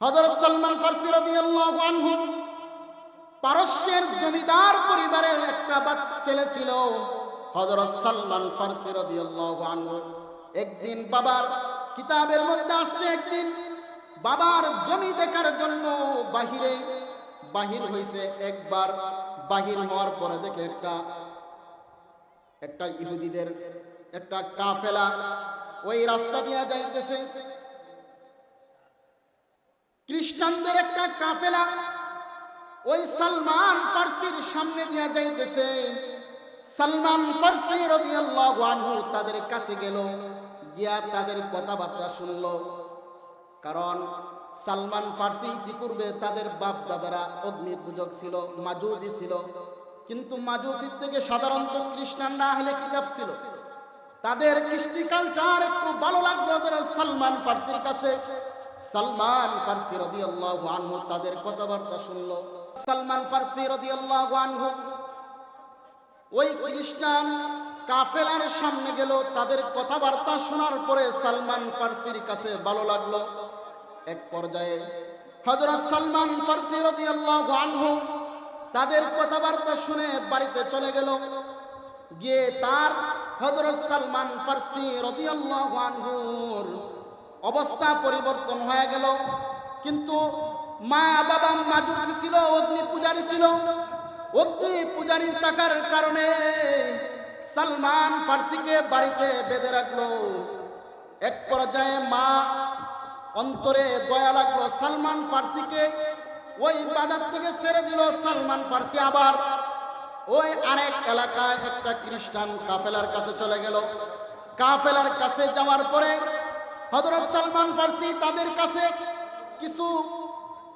হযরত সালমান ফারসি রাদিয়াল্লাহু আনহু পারস্যের জমিদার পরিবারের একটা ছেলে ছিল হজরত সালমান ফারসি রাদিয়াল্লাহু আনহু। একদিন বাবার কিতাবের মধ্যে আসছে, একদিন বাবার জমি দেখার জন্য বাহিরে বাহির হয়েছে একবার বাহির হওয়ার পরে দেখে একটা একটা ইহুদিদের, একটা কাফেলা ওই রাস্তা দিয়ে যাইতেছে। খ্রিস্টানদের একটা কাফেলা, ওই সালমান ফার্সির সামনে দিয়া যাইতেছে। সালমান ফার্সি আনহু তাদের কাছে গেল, গিয়া তাদের কথাবার্তা শুনল। কারণ সালমান ফার্সি কি ইতিপূর্বে তাদের বাপ দাদারা অগ্নি পূজক ছিল, মাজুজি ছিল। কিন্তু মাজুসির থেকে সাধারণত খ্রিস্টানরা আহলে কিতাব ছিল। তাদের কৃষ্টি কালচার একটু ভালো লাগল সালমান ফার্সির কাছে। সালমান ফার্সি রাদিয়াল্লাহু আনহু তাদের কথাবার্তা শুনলো। সালমান ফার্সি রাদিয়াল্লাহু আনহু ওই খ্রিস্টান কাফেলার সামনে গেল, তাদের কথাবার্তা শোনার পরে সালমান ফার্সির কাছে ভালো লাগল। এক পর্যায়ে হযরত সালমান ফার্সি রাদিয়াল্লাহু আনহু তাদের কথাবার্তা শুনে বাড়িতে চলে গেল। গিয়ে তার হযরত সালমান ফার্সি রাদিয়াল্লাহু আনহুর অবস্থা পরিবর্তন হয়ে গেল। কিন্তু মা বাবা মাজুসি ছিল, অগ্নি পূজারী ছিল। অগ্নি পূজারী থাকার কারণে সালমান ফার্সিকে বাড়িতে বেঁধে রাখল। এক পর্যায়ে মা অন্তরে দয়া লাগল। সালমান ফার্সিকে ওই বাজার থেকে ছেড়ে দিল। সালমান ফার্সি আবার ওই আরেক এলাকায় একটা খ্রিস্টান কাফেলার কাছে চলে গেল। কাফেলার কাছে যাওয়ার পরে হযরত সালমান ফার্সি তাদের কাছে কিছু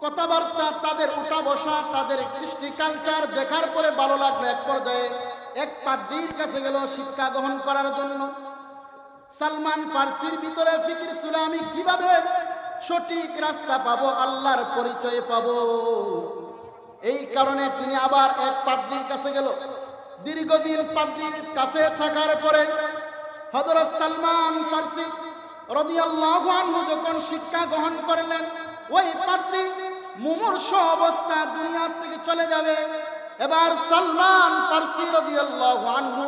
কথাবার্তা, তাদের উঠা বসা, তাদের কৃষ্টি কালচার দেখার পরে ভালো লাগল এক পর্যায়ে। এক পাদ্রির কাছে গেল শিক্ষা গ্রহণ করার জন্য। সালমান ফার্সির ভিতরে ফিকির ছিল, আমি কীভাবে সঠিক রাস্তা পাবো, আল্লাহর পরিচয় পাবো? এই কারণে তিনি আবার এক পাদ্রির কাছে গেল। দীর্ঘদিন পাদ্রির কাছে থাকার পরে হযরত সালমান ফার্সি রাদিয়াল্লাহু আনহু যখন শিক্ষা গ্রহণ করলেন, ওই পাদ্রী মুমূর্ষ অবস্থা দুনিয়া থেকে চলে যাবে। এবার সালমান ফার্সি রাদিয়াল্লাহু আনহু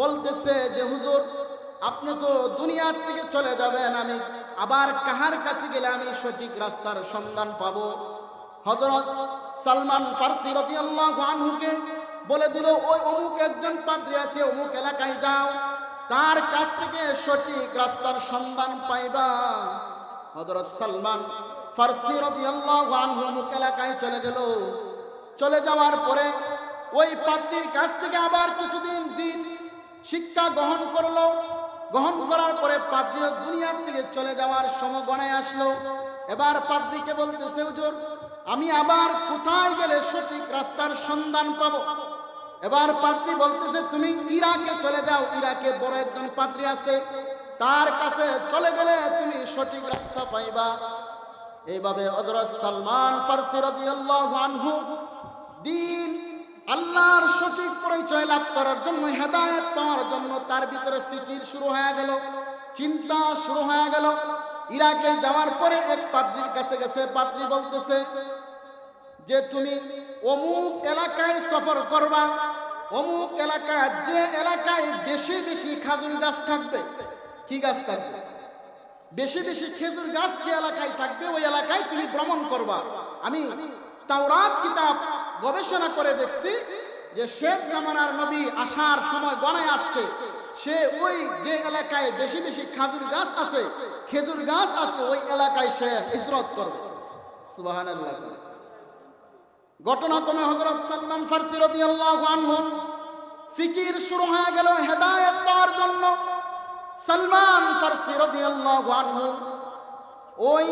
বলতেছে যে, হুজুর, আপনি তো দুনিয়ার থেকে চলে যাবেন, আমি আবার কাহার কাছে গেলে আমি সঠিক রাস্তার সন্ধান পাবো? হযরত সালমান ফার্সি রাদিয়াল্লাহু আনহুকে বলে দিল, ওই অমুক একজন পাদ্রী আছে, অমুক এলাকায় যাও। তার কাছ থেকে সঠিক রাস্তার সন্ধান পাইবা। হযরত সালমান ফার্সি রাদিয়াল্লাহু এলাকায় চলে গেল। চলে যাওয়ার পরে ওই পাদ্রীর কাছ থেকে আবার কিছুদিন দিন শিক্ষা গ্রহণ করল। গ্রহণ করার পরে পাদ্রী দুনিয়ার থেকে চলে যাওয়ার সময় গণায় আসলো। এবার পাদ্রীকে বলতেছে, হুজুর, আমি আবার কোথায় গেলে সঠিক রাস্তার সন্ধান পাবো? এবার পাত্রী বলতেছে, তুমি ইরাকে চলে যাও, ইরাকে বড় একজন পাত্রী আছে, তার কাছে চলে গেলে তুমি সঠিক রাস্তা পাইবা। এইভাবে হযরত সালমান ফারসি রাদিয়াল্লাহু আনহু দিন আল্লাহর সঠিক পরিচয় লাভ করার জন্য, হেদায়েত পাওয়ার জন্য তার ভিতরে ফিকির শুরু হয়ে গেল, চিন্তা শুরু হয়ে গেল। ইরাকে যাওয়ার পরে এক পাত্রীর কাছে গেছে, পাত্রী বলতেছে যে, তুমি অমুক এলাকায় সফর করবা অমুক এলাকা যে এলাকায় বেশি বেশি খাজুর গাছ থাকবে, কি গাছ থাকবে? বেশি বেশি খেজুর গাছ যে এলাকায় থাকবে, ওই এলাকায় তুমি ভ্রমণ করবা। আমি তাওরাত কিতাব গবেষণা করে দেখছি যে শেখ জামানার নবী আসার সময় গণায় আসছে। সে ওই যে এলাকায় বেশি বেশি খাজুর গাছ আছে, খেজুর গাছ আছে, ওই এলাকায় সে হিজরত করবে। সুবহানাল্লাহ। ঘটনাক্রমে হযরত সালমান ফারসি রাদিয়াল্লাহু আনহু। ফিকির শুরু হয়ে গেল হেদায়েত পাওয়ার জন্য। সালমান ফারসি রাদিয়াল্লাহু আনহু, ওই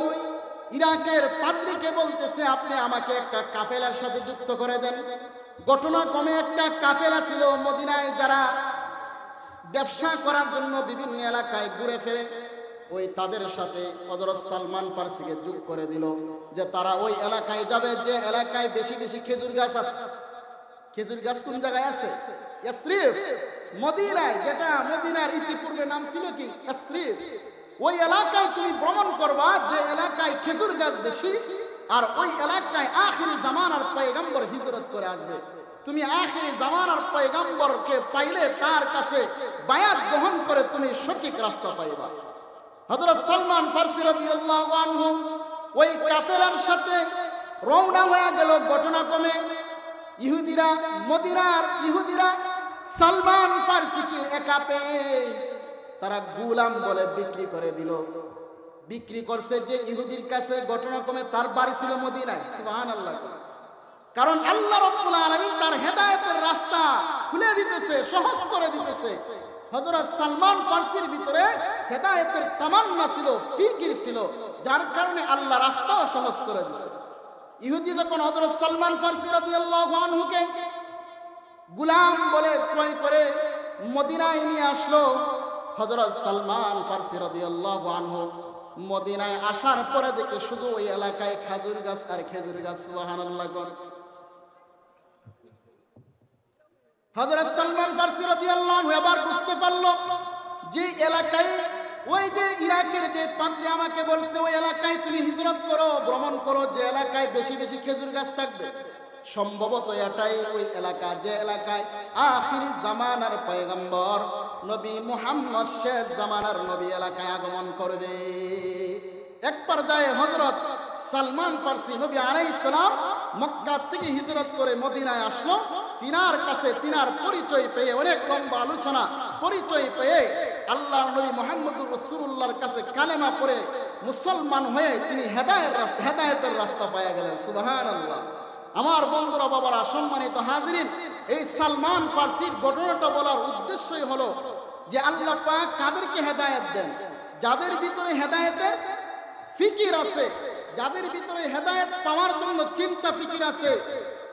ইরাকের পাদ্রীকে বলতেছে, আপনি আমাকে একটা কাফেলার সাথে যুক্ত করে দেন। ঘটনাক্রমে একটা কাফেলা ছিল মদিনায় যারা ব্যবসা করার জন্য বিভিন্ন এলাকায় ঘুরে ফেরে। ওই তাদের সাথে হযরত সালমান ফার্সিকে যোগ করে দিল যে তারা ওই এলাকায় যাবে, যে এলাকায় বেশি বেশি খেজুর গাছ আছে। খেজুর গাছ কোন জায়গায় আছে? মদিনায়, যেটা মদিনার ইতিপূর্বে নাম ছিল কি? ওই এলাকায় তুমি ভ্রমণ করবা যে এলাকায় খেজুর গাছ বেশি, আর ওই এলাকায় আখিরি জামানার পয়গম্বর হিজরত করে আসবে। তুমি আখিরি জামানার পয়গম্বরকে পাইলে তার কাছে বায়াত গ্রহণ করে তুমি সঠিক রাস্তা পাইবা। হযরত সালমান ফারসি রাদিয়াল্লাহু আনহু ওই কাফেলার সাথে রওনা হয়ে গেল ঘটনাক্রমে। ইহুদিরা, মদিনার ইহুদিরা সালমান ফারসিকে একা পেয়ে তারা গুলাম বলে বিক্রি করে দিল। বিক্রি করছে যে ইহুদির কাছে ঘটনাক্রমে তার বাড়ি ছিল মদিনায়। সুবহানাল্লাহ। কারণ আল্লাহ রব্বুল আলামিন তার হেদায়েতের রাস্তা খুলে দিতেছে, সহজ করে দিতেছে। হযরত সালমান ফার্সির ভিতরে হেদায়েতের তামান্না ছিল, ফিকির ছিল, যার কারণে আল্লাহ রাস্তাও সহজ করে দিছে। ইহুদি যখন হযরত সালমান ফারসি রাদিয়াল্লাহু আনহুকে গুলাম বলে ক্রয় করে মদিনায় নিয়ে আসলো, হযরত সালমান ফারসি রাদিয়াল্লাহু আনহু মদিনায় আসার পরে দেখে শুধু ওই এলাকায় খেজুর গাছ আর খেজুর গাছ, সুবহানাল্লাহ কোন হযরত সালমান ফারসি রাদিয়াল্লাহু এবার বুঝতে পারল যে এলাকায়, ওই যে ইরাকের যে পাত্রী আমাকে বলছে, ওই এলাকায় তুমি হিজরত করো, ভ্রমণ করো, যে এলাকায় বেশি বেশি খেজুর গাছ থাকবে। সম্ভবত এটাই ওই এলাকা, যে এলাকায় আখির জামানার পয়গম্বর নবী মুহাম্মদ শেষ জামানার নবী এলাকায় আগমন করবে। একবার যায় হজরত সালমান ফার্সি নবী আলাইহিস সালাম মক্কা থেকে হিজরত করে মদিনায় আসলো। তিনার কাছে তিনার পরিচয় পেয়ে, অনেক লম্বা আলোচনা, পরিচয় পেয়ে আল্লাহ নবী মোহাম্মদুর রসুল্লাহর কাছে কালেমা পড়ে মুসলমান হয়ে তিনি হেদায়ের হেদায়েতের রাস্তা পাইয়া গেলেন। সুবাহান আল্লাহ আমার বন্ধুরা বাবারা, সম্মানিত হাজিরিন, এই সালমান ফার্সির ঘটনাটা বলার উদ্দেশ্যই হলো যে আল্লাহ পাক কাদেরকে হেদায়েত দেন? যাদের ভিতরে হেদায়েতের ফিকির আছে, যাদের ভিতরে হেদায়েত পাওয়ার জন্য চিন্তা ফিকির আছে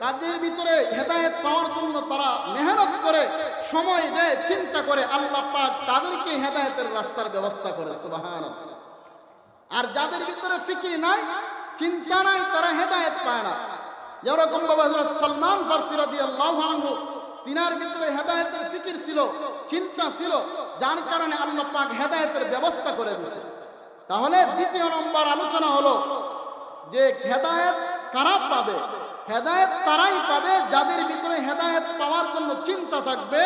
তাদের ভিতরে হেদায়েত পাওয়ার জন্য তারা মেহনত করে, সময় দেয়, চিন্তা করে, আল্লাহ পাক তাদেরকে হেদায়েতের রাস্তার ব্যবস্থা করে, সুবহানাল্লাহ। আর যাদের ভিতরে ফিকির নাই, চিন্তা নাই, তারা হেদায়েত পায় না। যেরকম বাবা হযরত সালমান ফারসি রাদিয়াল্লাহু আনহু, তিনার ভিতরে হেদায়েতের ফিকির ছিল, চিন্তা ছিল, যার কারণে আল্লাহ পাক হেদায়েতের ব্যবস্থা করে দিছে তাহলে দ্বিতীয় নম্বর আলোচনা হলো যে হেদায়েত কারা পাবে? হেদায়েত তারাই পাবে, যাদের ভিতরে হেদায়েত পাওয়ার জন্য চিন্তা থাকবে,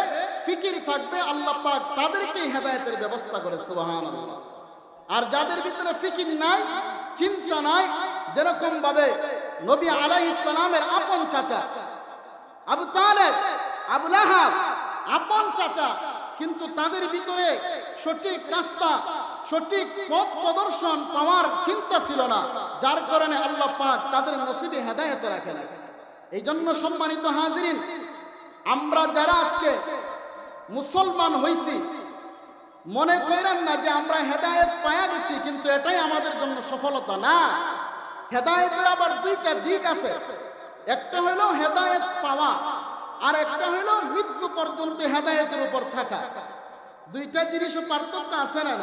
ফিকির থাকবে, আল্লাহ পাক তাদেরকেই হেদায়েতের ব্যবস্থা করে, সুবহানাল্লাহ। আর যাদের ভিতরে ফিকির নাই, চিন্তা নাই, যেরকম ভাবে নবী আলাইহিস সালামের আপন চাচা, আবু তালেব, আবু লাহাব, আপন চাচা, কিন্তু তাদের ভিতরে সঠিক রাস্তা, সঠিক পথ প্রদর্শন পাওয়ার চিন্তা ছিল না। যার কারণে আল্লাহ পাক তাদের নসিবে হেদায়েতে রাখেন। এই জন্য সম্মানিত হাজিরিন, আমরা যারা আজকে মুসলমান হইছি, মনে করেন না যে আমরা হেদায়েত পায়া গেছি, কিন্তু এটাই আমাদের জন্য সফলতা না। হেদায়েতের আবার দুইটা দিক আছে। একটা হলো হেদায়েত পাওয়া, আর একটা হলো মৃত্যু পর্যন্ত হেদায়েতের উপর থাকা। দুইটা জিনিসও পার্থক্য আছে না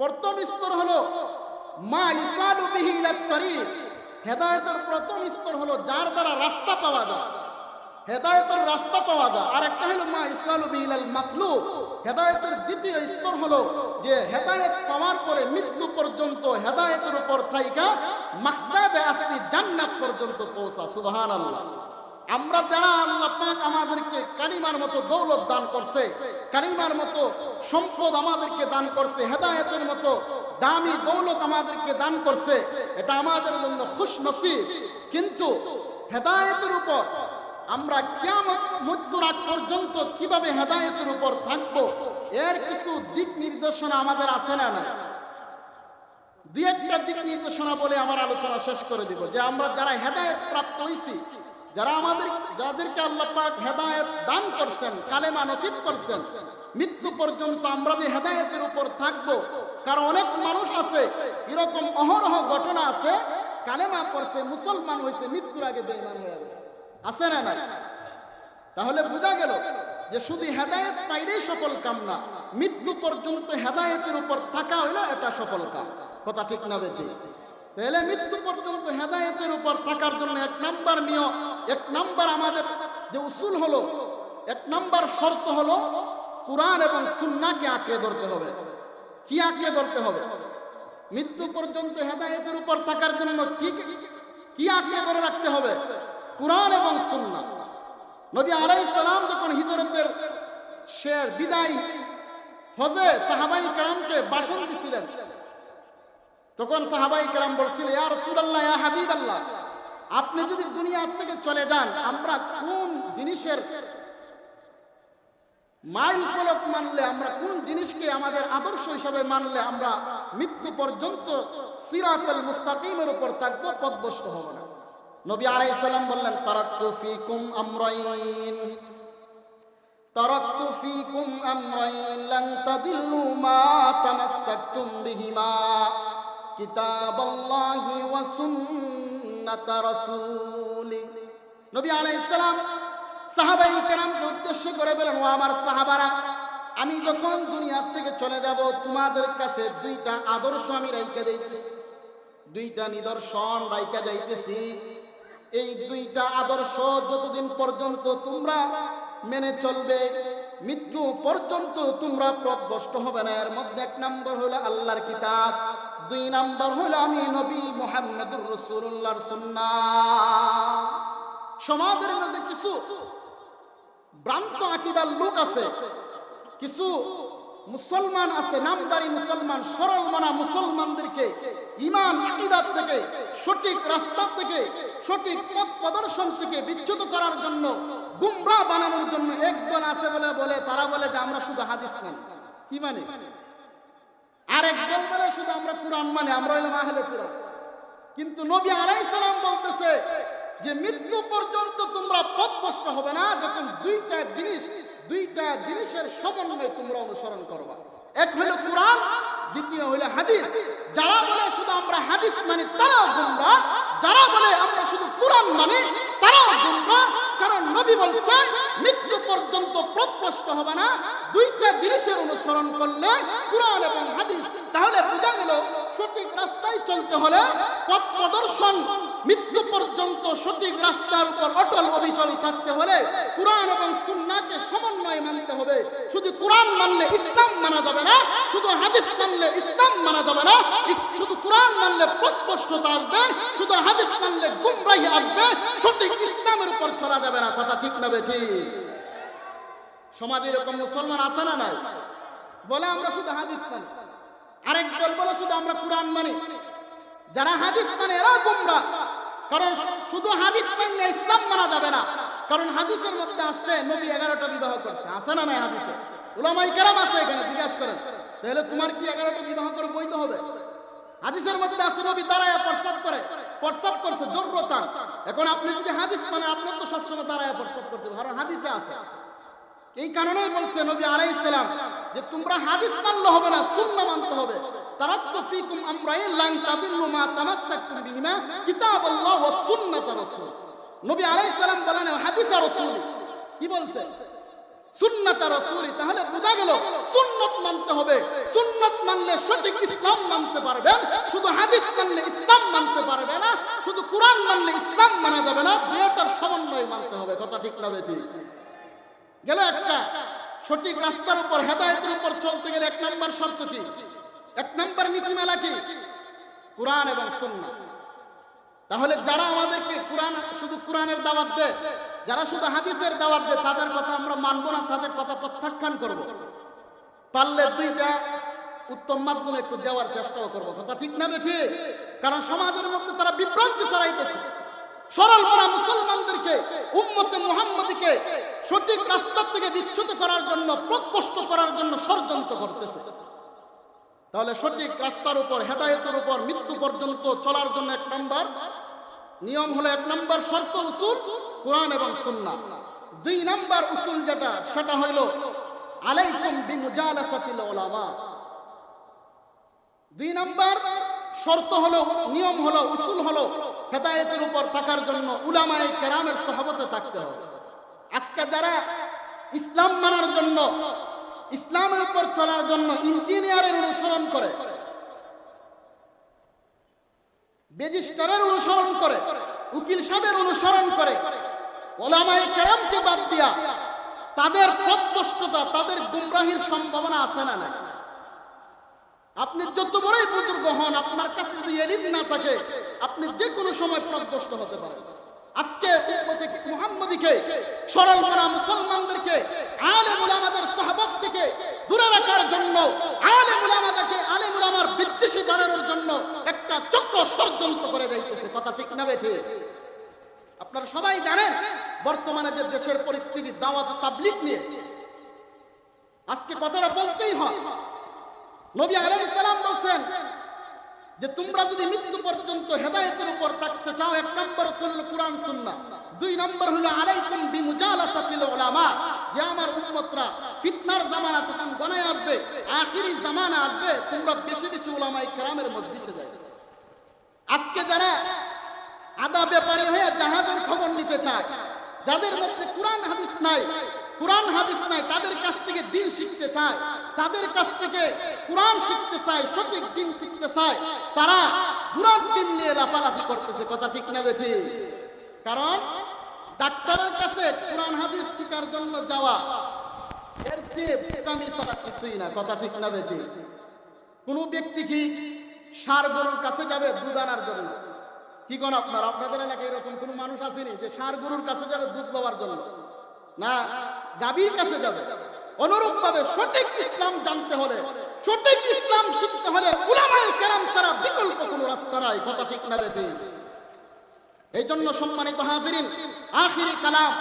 প্রথম স্তর হলো মা ইসালু বিহি তরিক। হেদায়েতের প্রথম স্তর হলো যার দ্বারা রাস্তা পাওয়া যায়। হেদায়েতের রাস্তা পাওয়া যায়। আর একটা হলো মা ইসালু বিহিলাল মাতলুব। হেদায়েতের দ্বিতীয় স্তর হলো যে হেদায়েত পাওয়ার পরে মৃত্যু পর্যন্ত হেদায়েতের উপর থাইকা মাকসাদে আসলি জান্নাত পর্যন্ত পৌঁছা। সুবহানাল্লাহ। আমরা যারা আল্লাহ পাক আমাদেরকে কালিমার মতো দৌলত দান করছে কালিমার মতো সম্পদ আমাদেরকে দান করছে, হেদায়েতের মতো দামি দৌলত আমাদেরকে দান করছে, এটা আমাদের জন্য খুশ নসিব। কিন্তু হেদায়েতের উপর আমরা কিয়ামত মৃত্যুর আগ পর্যন্ত কীভাবে হেদায়েতের উপর থাকব, এর কিছু দিক নির্দেশনা আমাদের আছে না না দুই একটা দিক নির্দেশনা বলে আমার আলোচনা শেষ করে দিব, যে আমরা যারা হেদায়েত প্রাপ্ত হইছি যারা আমাদের, যাদেরকে আল্লাহ পাক হেদায়েত দান করছেন, কালেমা নসিব করছেন, মৃত্যু পর্যন্ত আমরা যে হেদায়েতের উপর থাকব, কারণ অনেক মানুষ আছে, এরকম অহরহ ঘটনা আছে, কালেমা পড়ছে, মুসলমান হয়েছে, মৃত্যুর আগে বেঈমান হয়ে গেছে। আছে না না তাহলে বোঝা গেল যে শুধু হেদায়েত পাইলেই সফল কাম না, মৃত্যু পর্যন্ত হেদায়েতের উপর থাকা হইল এটা সফল কাম। কথা ঠিক না বেটি তাহলে মৃত্যু পর্যন্ত হেদায়েতের উপর থাকার জন্য এক নাম্বার নিয়ম এক নাম্বার আমাদের যে উসুল হলো, এক নাম্বার শর্ত হলো কোরআন এবং সুন্নাকে আঁকড়ে ধরতে হবে। কি আঁকড়ে ধরতে হবে? মৃত্যু পর্যন্ত হেদায়েতের উপর থাকার জন্য কি কি আঁকড়ে ধরে রাখতে হবে? কোরআন এবং সুন্নাহ। নবী আলাইহিস সালাম যখন হিজরতের শের বিদায় হজে সাহাবাই কালামকে ভাষণ দিছিলেন, তখন সাহাবাই কালাম বলছিল, ইয়া রাসূলুল্লাহ, ইয়া হাবিবাল্লাহ। আপনি যদি দুনিয়া থেকে চলে যান, আমরা কোন জিনিসের মাইল ফলক মানলে, আমরা কোন জিনিসকে আমাদের আদর্শ হিসাবে মানলে, আমরা মৃত্যু পর্যন্ত সিরাতুল মুস্তাকিমের উপর থাকব পদভস্ত হব না। নবী আলাইহিস সালাম বললেন তারাক্তু ফিকুম আমরাইন। তারাক্তু ফিকুম আমরাইন, লান তাদিল্লু মা তামাসসাকতুম বিহিমা। কিতাবাল্লাহি ওয়া সুন্নাত রাসূলি। নবী আলাইহিস সালাম সাহাবাই কেরামকে উদ্দেশ্য করে বলেন, ও আমার সাহাবারা, আমি যখন দুনিয়ার থেকে চলে যাব, তোমাদের কাছে দুইটা আদর্শ আমি রাইকা যাইতেছি দুইটা নিদর্শন রাইকা যাইতেছি। এই দুইটা আদর্শ যতদিন পর্যন্ত তোমরা মেনে চলবে, মৃত্যু পর্যন্ত তোমরা পথভ্রষ্ট হবে না। এর মধ্যে এক নম্বর হলো আল্লাহর কিতাব। দুই নম্বর হলো আমি নবী মোহাম্মদুর রসুল্লাহর সুন্নাহ। সমাজের মাঝে কিছু ভ্রান্ত আকিদার লোক আছে, কিছু মুসলমান আছে, নামদারি মুসলমান, সরল মানা মুসলমানদেরকে ইমান, আকিদার থেকে, সঠিক রাস্তা থেকে, সঠিক পথ প্রদর্শন থেকে বিচ্যুত করার জন্য গুমরা বানানোর জন্য একজন আছে বলে বলে, তারা বলে যে আমরা শুধু হাদিস মানি। কি মানে? আর বলে শুধু আমরা কোরআন মানে আমরা হইলাম আহলে কোরআন। কিন্তু নবী আলাইহিস সালাম বলতেছে যে মৃত্যু পর্যন্ত তোমরা পথভ্রষ্ট হবে না যখন দুইটা জিনিস, দুইটা জিনিসের সমন্বয় তোমরা অনুসরণ করবা। এক হলো কোরআন, দ্বিতীয় হলো হাদিস। যারা বলে শুধু আমরা হাদিস মানি, তারাও গুমরা। যারা বলে আমরা শুধু কোরআন মানি, তারাও গুমরা। কারণ নবী বলছে, মৃত্যু পর্যন্ত পথভ্রষ্ট হবে না দুইটা জিনিসের অনুসরণ করলে কোরআন এবং হাদিস, তাহলে বোঝা গেল সঠিক রাস্তায় চলতে হলে পথ প্রদর্শন, মৃত্যু পর্যন্ত সঠিক রাস্তার উপর অটল অবিচল থাকতে হলে কোরআন এবং সুন্নাহকে সমন্বয় মানতে হবে। শুধু কোরআন মানলে ইসলাম মানা যাবে না, শুধু হাদিস মানলে ইসলাম মানা যাবে না শুধু কোরআন মানলে পথভ্রষ্টতা আসবে, শুধু হাদিস মানলে গুমরাহি আসবে, সঠিক ইসলামের উপর চলা যাবে না। কথা ঠিক না ঠিক? সমাজে এরকম মুসলমান আছে না নাই? বলে আমরা শুধু হাদিস মানি। আরেক দল বলে শুধু আমরা কোরআন মানি। যারা হাদিস মানে এরা গুমরা। কারণ শুধু হাদিস মানলে ইসলাম মানা যাবে না। কারণ হাদিসের মধ্যে আসছে, নবী এগারোটা বিবাহ করছে। আছে না নাই হাদিসে? উলামাই কেরাম আছে এখানে, জিজ্ঞাসা করেন। তাহলে তোমার কি এগারোটা বিবাহ করে বইতে হবে? হাদিসের মধ্যে আছে, নবী দাঁড়ায় প্রস্তাব করে। প্রস্তাব করছে জরুরতান এখন আপনি যদি হাদিস মানে আপনার তো সবসময় দাঁড়ায় প্রস্তাব করতে কারণ হাদিসে আছে। এই কারণেই বলছে নবী আলাইহিস সালাম যে তোমরা হাদিস মানলে হবে না, সুন্নাহ মানতে হবে। তারাক্তু ফিকুম আমরাইন লান তাদিল্লু মা বিহিমা সুন্নাত রাসূল। নবী বলেন হাদিস আর রাসূল, কি বলছে? সুন্নাত রাসূল, তাহলে বোঝা গেল সুন্নাত মানতে হবে। সুন্নাত মানলে সঠিক ইসলাম মানতে পারবেন, শুধু হাদিস মানলে ইসলাম মানতে পারবে না, শুধু কোরআন মানলে ইসলাম মানা যাবে না, দুইটার সমন্বয় মানতে হবে। কথা ঠিক না ঠিক? গেল একটা। সঠিক রাস্তার উপর, হেদায়তের উপর চলতে গেলে এক নম্বর শর্ত কি? এক নম্বর নীতিমালা কি? কোরআন এবং সুন্নাহ। তাহলে যারা আমাদেরকে কোরআন, শুধু কোরআনের দাওয়াত দেয়, যারা শুধু হাদিসের দাওয়াত দেয়, তাদের কথা আমরা মানবো না, তাদের কথা প্রত্যাখ্যান করব। পারলে দুইটা উত্তম মাধ্যমে একটু দেওয়ার চেষ্টাও করব। কথা ঠিক না ঠিক কারণ সমাজের মধ্যে তারা বিভ্রান্তি ছড়াইতেছে। সরল মনা মুসলমানদেরকে উম্মতে মুহাম্মদীকে সঠিক রাস্তা থেকে বিচ্যুত করার জন্য, প্রকষ্ট করার জন্য ষড়যন্ত্র করতেছে। তাহলে সঠিক রাস্তার উপর, হেদায়েতের উপর, মৃত্যু পর্যন্ত চলার জন্য এক নম্বর। নিয়ম হলো এক নম্বর শর্ত উসুল, কোরআন এবং সুন্নাহ। দুই নম্বর উসুল যেটা, সেটা হইল, আলাইকুম বিমুজালাসাতিল উলামা। দুই নম্বর শর্ত হলো, নিয়ম হলো, উসুল হলো, হেদায়েতের উপর থাকার জন্য উলামায়ে কেরামের সহবতে থাকতে হবে। আজকে যারা ইসলাম মানার জন্য, ইসলামের উপর চলার জন্য ইঞ্জিনিয়ারের অনুসরণ করে, বেজিস্টারের অনুসরণ করে, উকিল সাহেবের অনুসরণ করে, ওলামায়ে কেরামকে বাদ দিয়া তাদের প্রত্যষ্টতা তাদের গুমরাহির সম্ভাবনা আছে না নাই? আপনি যত বড়ই বুজুর্গ হন, আপনার কাছে যদি এলিম না থাকে, আপনি যে কোনো সময় প্রদস্ত হতে পারেন। আজকে মুহাম্মদীকে, সরল করা মুসলমানদেরকে, আলেম উলামাদের সাহাবত থেকে দূরে রাখার জন্য, আলেম উলামাদেরকে আলেম উলামার বিদ্বেষী বানানোর জন্য একটা চক্র ষড়যন্ত্র করে যাইতেছে কথা ঠিক না বেঠে আপনারা সবাই জানেন, বর্তমানে যে দেশের পরিস্থিতি, দাওয়াত ও তাবলিগ নিয়ে। আজকে কথাটা বলতেই হয়। নবী আলাইহিস সালাম বলছেন যে তোমরা যদি মৃত্যু পর্যন্ত হেদায়েতের উপর থাকতে চাও, এক নম্বর হলো কোরআন, সুন্নাহ। দুই নম্বর হলো আলাইকুম বিমুজালাসাতিল উলামা। যে আমার উম্মতরা ফিতনার জামানা যখন গনায় আসবে আখিরি জামানা আসবে তোমরা বেশি বেশি উলামায়ে কেরামের মজলিসে যাবে আজকে যারা আদা ব্যাপারে হয়ে জাহাজের খবর নিতে চায় যাদের মধ্যে কোরআন হাদিস নাই, কোরআন হাদিস নাই, তাদের কাছ থেকে দিন শিখতে চায়, তাদের কাছ থেকে কোরআন শিখতে চায়, সঠিক দিন শিখতে চায়, তারা কোরআন দিন নিয়ে লাফালাফি করতেছে, কথা ঠিক না বেঠি? কারণ ডাক্তারের কাছে কোরআন হাদিস শিখার জন্য যাওয়া, এর চেয়ে বোকামি ছাড়া কিছুই না, কথা ঠিক না বেঠি? কোন ব্যক্তি কি সার গরুর কাছে যাবে দুধ আনার জন্য? কি কোন আপনার? আপনাদের এলাকায় এরকম কোন মানুষ আসেনি যে সার গরুর কাছে যাবে দুধ লওয়ার জন্য? না, গাভীর কাছে যাবে। অনুরূপ ভাবে সঠিক ইসলাম জানতে হলে, সঠিক ইসলাম শিখতে হলে উলামায়ে কেরাম ছাড়া বিকল্প কোনো রাস্তা নাই, কথা ঠিক না বেটি এই জন্য সম্মানিত হাজিরিন, আখিরি কালাম।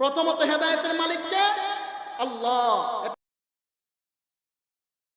প্রথমত হেদায়েতের মালিককে আল্লাহ